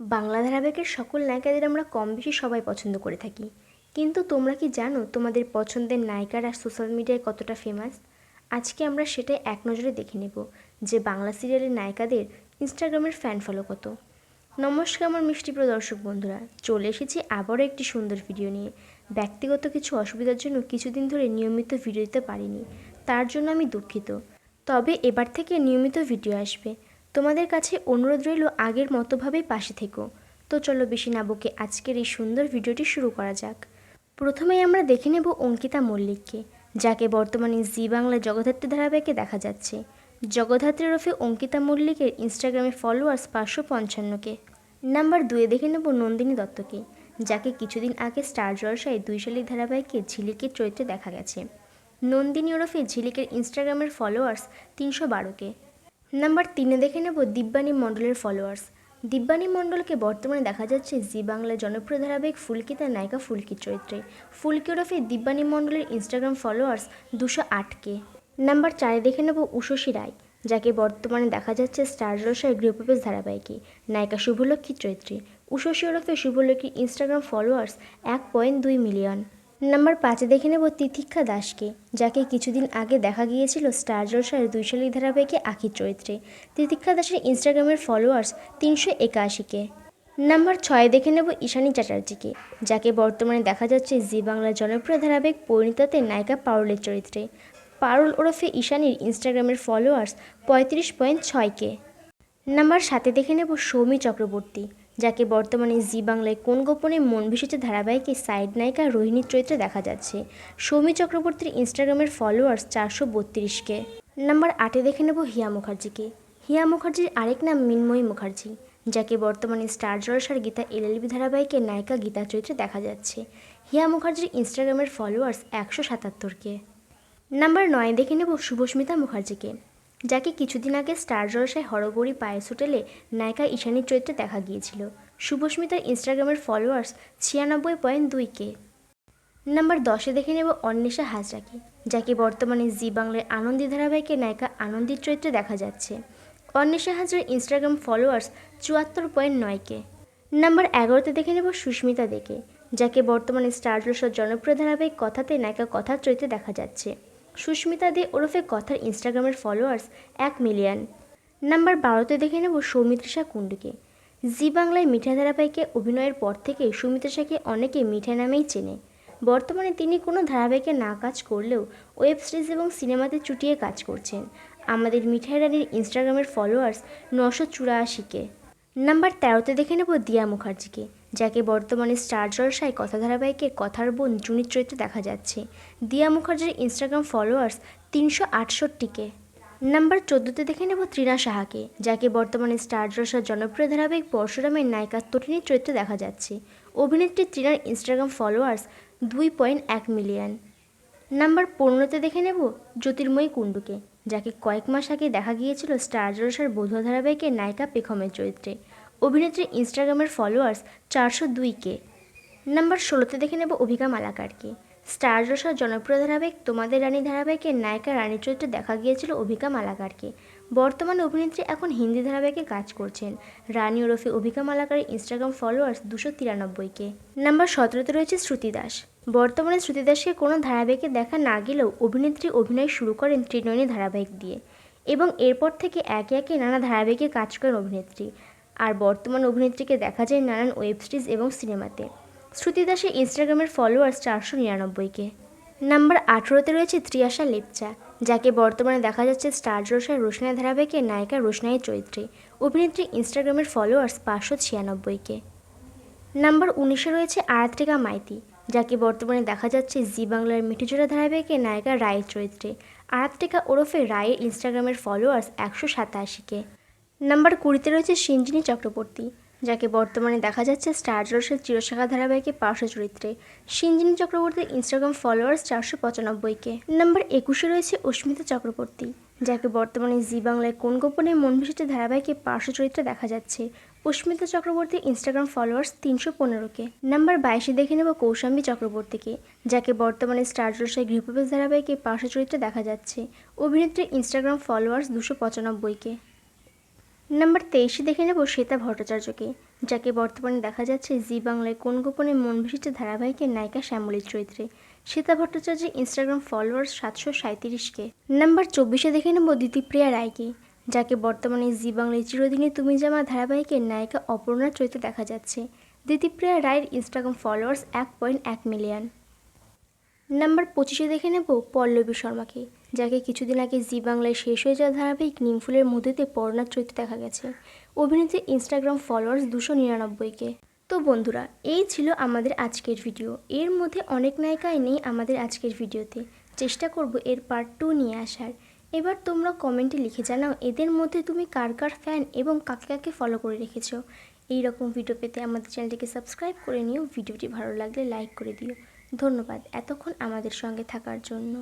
বাংলা ধারাবাহিকের সকল নায়িকাদের আমরা কম বেশি সবাই পছন্দ করে থাকি। কিন্তু তোমরা কি জানো তোমাদের পছন্দের নায়িকারা সোশ্যাল মিডিয়ায় কতটা ফেমাস আজকে আমরা সেটাই এক নজরে দেখে নেব যে বাংলা সিরিয়ালের নায়িকাদের ইনস্টাগ্রামের ফ্যান ফলো কত। নমস্কার আমার মিষ্টিপ্রিয় দর্শক বন্ধুরা, চলে এসেছি আবারও একটি সুন্দর ভিডিও নিয়ে। ব্যক্তিগত কিছু অসুবিধার জন্য কিছুদিন ধরে নিয়মিত ভিডিও দিতে পারিনি, তার জন্য আমি দুঃখিত। তবে এবার থেকে নিয়মিত ভিডিও আসবে। তোমাদের কাছে অনুরোধ রইল আগের মতোভাবেই পাশে থেকো। তো চলো বেশি না বকে আজকের এই সুন্দর ভিডিওটি শুরু করা যাক। প্রথমেই আমরা দেখে নেব অঙ্কিতা মল্লিককে, যাকে বর্তমানে জি বাংলা জগদ্ধাত্রী ধারাবাহিকে দেখা যাচ্ছে। জগদ্ধাত্রী রফে অঙ্কিতা মল্লিকের ইনস্টাগ্রামে ফলোয়ার্স পাঁচশো পঞ্চান্নকে। নাম্বার দুয়ে দেখে নেব নন্দিনী দত্তকে, যাকে কিছুদিন আগে স্টার জলসায় দুই শালিক ধারাবাহিকে ঝিলিকের চরিত্রে দেখা গেছে। নন্দিনী ওরফে ঝিলিকের ইনস্টাগ্রামের ফলোয়ার্স তিনশো বারোকে। নাম্বার তিনে দেখে নেব দিব্যানী মণ্ডলের ফলোয়ার্স দিব্যানী মণ্ডলকে বর্তমানে দেখা যাচ্ছে জি বাংলার জনপ্রিয় ধারাবাহিক ফুলকি তার নায়িকা ফুলকির চরিত্রে। ফুলকি ওরফে দিব্যানী মণ্ডলের ইনস্টাগ্রাম ফলোয়ার্স দুশো আটকে। নাম্বার চারে দেখে নেব উষসী রায়, যাকে বর্তমানে দেখা যাচ্ছে স্টার জলসায় গৃহপ্রবেশ ধারাবাহিকে, নায়িকা শুভলক্ষ্মীর চরিত্রে। উষসী ওরফে শুভলক্ষ্মীর ইনস্টাগ্রাম ফলোয়ার্স এক পয়েন্ট দুই মিলিয়ন নাম্বার পাঁচে দেখে নেব তিতিক্ষা দাসকে, যাকে কিছুদিন আগে দেখা গিয়েছিল স্টার জলসায় দুই শালিক ধারাবাহিকে আখির চরিত্রে। তিতিক্ষা দাসের ইনস্টাগ্রামের ফলোয়ার্স তিনশো একাশিকে। নাম্বার ছয় দেখে নেব ঈশানী চ্যাটার্জিকে, যাকে বর্তমানে দেখা যাচ্ছে জি বাংলার জনপ্রিয় ধারাবাহিক পরিণীতাতে নায়িকা পারুলের চরিত্রে। পারুল ওরফে ঈশানীর ইনস্টাগ্রামের ফলোয়ার্স পঁয়ত্রিশ পয়েন্ট ছয়কে। নাম্বার সাতে দেখে নেব সৌমি চক্রবর্তী যাকে বর্তমানে জি বাংলায় কোন গোপনে মন ভেসেছে ধারাবাহিকে সাইড নায়িকা রোহিণীর চরিত্রে দেখা যাচ্ছে। সৌমি চক্রবর্তীর ইনস্টাগ্রামের ফলোয়ার্স চারশো বত্রিশকে। নাম্বার আটে দেখে নেব হিয়া মুখার্জিকে। হিয়া মুখার্জির আরেক নাম মিনময়ী মুখার্জি, যাকে বর্তমানে স্টার জলসার গীতা এলএলবি ধারাবাহিকের নায়িকা গীতা চরিত্রে দেখা যাচ্ছে। হিয়া মুখার্জির ইনস্টাগ্রামের ফলোয়ার্স একশো সাতাত্তরকে। নাম্বার নয় দেখে নেব শুভস্মিতা মুখার্জিকে। যাকে কিছুদিন আগে স্টার জলসায় হরগৌরী পায়েস হোটেলে নায়িকা ঈশানীর চরিত্রে দেখা গিয়েছিল। শুভস্মিতার ইনস্টাগ্রামের ফলোয়ার্স ছিয়ানব্বই পয়েন্ট দুই কে। নাম্বার দশে দেখে নেব অন্বেষা হাজরাকে, যাকে বর্তমানে জি বাংলার আনন্দী ধারাবাহিকে নায়িকা আনন্দীর চরিত্রে দেখা যাচ্ছে। অন্বেষা হাজরার ইনস্টাগ্রাম ফলোয়ার্স চুয়াত্তর পয়েন্ট নয় কে। নাম্বার এগারোতে দেখে নেব সুস্মিতা দেখে, যাকে বর্তমানে স্টার জলসার জনপ্রিয় ধারাবাহিক কথাতে নায়িকা কথার চরিত্রে দেখা যাচ্ছে। সুস্মিতা দে ওরফে কথার ইনস্টাগ্রামের ফলোয়ার্স এক মিলিয়ন নাম্বার বারোতে দেখে নেব সৌমিত্রিষা কুণ্ডুকে। জি বাংলায় মিঠা ধারাবাহিকে অভিনয়ের পর থেকে সৌমিত্রিষাকে অনেকে মিঠা নামেই চেনে। বর্তমানে তিনি কোনো ধারাবাহিকে না কাজ করলেও ওয়েব সিরিজ এবং সিনেমাতে চুটিয়ে কাজ করছেন। আমাদের মিঠাই রানীর ইনস্টাগ্রামের ফলোয়ার্স নশো চুরাশিকে। নাম্বার তেরোতে দেখে নেব দিয়া মুখার্জিকে। যাকে বর্তমানে স্টার জলসায় কথা ধারাবাহিকে কথার বোন জুনির চরিত্রে দেখা যাচ্ছে। দিয়া মুখার্জির ইনস্টাগ্রাম ফলোয়ার্স তিনশো আটষট্টিকে। নাম্বার চোদ্দোতে দেখে নেব ত্রিনা সাহাকে, যাকে বর্তমানে স্টার জলসার জনপ্রিয় ধারাবাহিক পরশুরামের নায়িকা তটিনীর চরিত্রে দেখা যাচ্ছে। অভিনেত্রী ত্রিনার ইনস্টাগ্রাম ফলোয়ার্স দুই পয়েন্ট এক মিলিয়ন। নাম্বার পনেরোতে দেখে নেব জ্যোতির্ময়ী কুণ্ডুকে, যাকে কয়েক মাস আগে দেখা গিয়েছিল স্টার জলসার বৌদ্ধ ধারাবাহিকের নায়িকা পেখমের চরিত্রে। অভিনেত্রী ইনস্টাগ্রামের ফলোয়ার্স চারশো দুই কে নাম্বার ষোলোতে দেখে নেব অভিকা মালাকারকে। স্টার জলসার জনপ্রিয় ধারাবাহিক তোমাদের রানী ধারাবাহিকের নায়িকা রানী চরিত্রে দেখা গিয়েছিল অভিকা মালাকারকে। বর্তমানে অভিনেত্রী এখন হিন্দি ধারাবাহিকে কাজ করছেন। রানী ওরফে অভিকা মালাকারের ইনস্টাগ্রাম ফলোয়ার্স দুশো তিরানব্বইকে। নাম্বার সতেরোতে রয়েছে শ্রুতি দাস। বর্তমানে শ্রুতি দাসকে কোনো ধারাবাহিকে দেখা না গেলেও অভিনেত্রী অভিনয় শুরু করেন ত্রিনয়নী ধারাবাহিক দিয়ে। এবং এরপর থেকে একে একে নানা ধারাবাহিকে কাজ করেন অভিনেত্রী। আর বর্তমান অভিনেত্রীকে দেখা যায় নানান ওয়েব সিরিজ এবং সিনেমাতে। শ্রুতি দাসের ইনস্টাগ্রামের ফলোয়ার্স চারশো নিরানব্বইকে। নাম্বার আঠেরোতে রয়েছে ত্রিয়াশা লেপচা, যাকে বর্তমানে দেখা যাচ্ছে স্টার জলসার রোশনাই ধারাবাহিকের নায়িকা রোশনাই চরিত্রে অভিনেত্রী ইনস্টাগ্রামের ফলোয়ার্স পাঁচশো ছিয়ানব্বইকে। নাম্বার উনিশে রয়েছে আরাত্রিকা মাইতি, যাকে বর্তমানে দেখা যাচ্ছে জি বাংলার মিঠিজোড়া ধারাবাহিকে নায়িকা রায়ের চরিত্রে আরাত্রিকা ওরফে রায়ের ইনস্টাগ্রামের ফলোয়ার্স একশো সাতাশিকে। নাম্বার কুড়িতে রয়েছে সিঞ্জিনী চক্রবর্তী, যাকে বর্তমানে দেখা যাচ্ছে স্টার জলসের চিরশাখা ধারাবাহিকে পার্শ্ব চরিত্রে। সিঞ্জিনী চক্রবর্তীর ইনস্টাগ্রাম ফলোয়ার্স চারশো পঁচানব্বইকে। নাম্বার একুশে রয়েছে অস্মিতা চক্রবর্তী, যাকে বর্তমানে জি বাংলায় কোন গোপনে মন ভেসেছে ধারাবাহিকে পার্শ্ব চরিত্রে দেখা যাচ্ছে। অস্মিতা চক্রবর্তীর ইনস্টাগ্রাম ফলোয়ার্স তিনশো পনেরোকে। নাম্বার বাইশে দেখে নেব কৌশাম্বী চক্রবর্তীকে, যাকে বর্তমানে স্টার জলসায় গৃহপ্রবেশ ধারাবাহিকে পার্শ্ব চরিত্রে দেখা যাচ্ছে। অভিনেত্রীর ইনস্টাগ্রাম ফলোয়ার্স দুশো পঁচানব্বইকে। নাম্বার তেইশে দেখে নেব শ্বেতা ভট্টাচার্যকে, যাকে বর্তমানে দেখা যাচ্ছে জি বাংলায় কোন গোপনে মন ভেসেছে ধারাবাহিকের নায়িকা শ্যামলীর চরিত্রে। শ্বেতা ভট্টাচার্যের ইনস্টাগ্রাম ফলোয়ার্স সাতশো সাঁত্রিশকে নাম্বার চব্বিশে দেখে নেব দিতিপ্রিয়া রায়কে, যাকে বর্তমানে জি বাংলায় চিরদিনে তুমি জামা ধারাবাহিকের নায়িকা অপর্ণার চরিত্রে দেখা যাচ্ছে। দিতিপ্রিয়া রায়ের ইনস্টাগ্রাম ফলোয়ার্স এক পয়েন্ট এক মিলিয়ন নাম্বার পঁচিশে দেখে নেব পল্লবী শর্মাকে যাকে কিছুদিন আগে জি বাংলায় শেষ হয়ে যাওয়া ধারাবাহিক নিমফুলের মধ্যেতে পর্ণার চরিত্রে দেখা গেছে। অভিনেত্রী ইনস্টাগ্রাম ফলোয়ার্স দুশো নিরানব্বইকে। তো বন্ধুরা, এই ছিল আমাদের আজকের ভিডিও এর মধ্যে অনেক নায়িকাই নেই আমাদের আজকের ভিডিওতে চেষ্টা করব এর পার্ট টু নিয়ে আসার। এবার তোমরা কমেন্টে লিখে জানাও এদের মধ্যে তুমি কার কার ফ্যান এবং কাকে কাকে ফলো করে রেখেছো। এই রকম ভিডিও পেতে আমাদের চ্যানেলটিকে সাবস্ক্রাইব করে নিও। ভিডিওটি ভালো লাগলে লাইক করে দিও। ধন্যবাদ এতক্ষণ আমাদের সঙ্গে থাকার জন্য।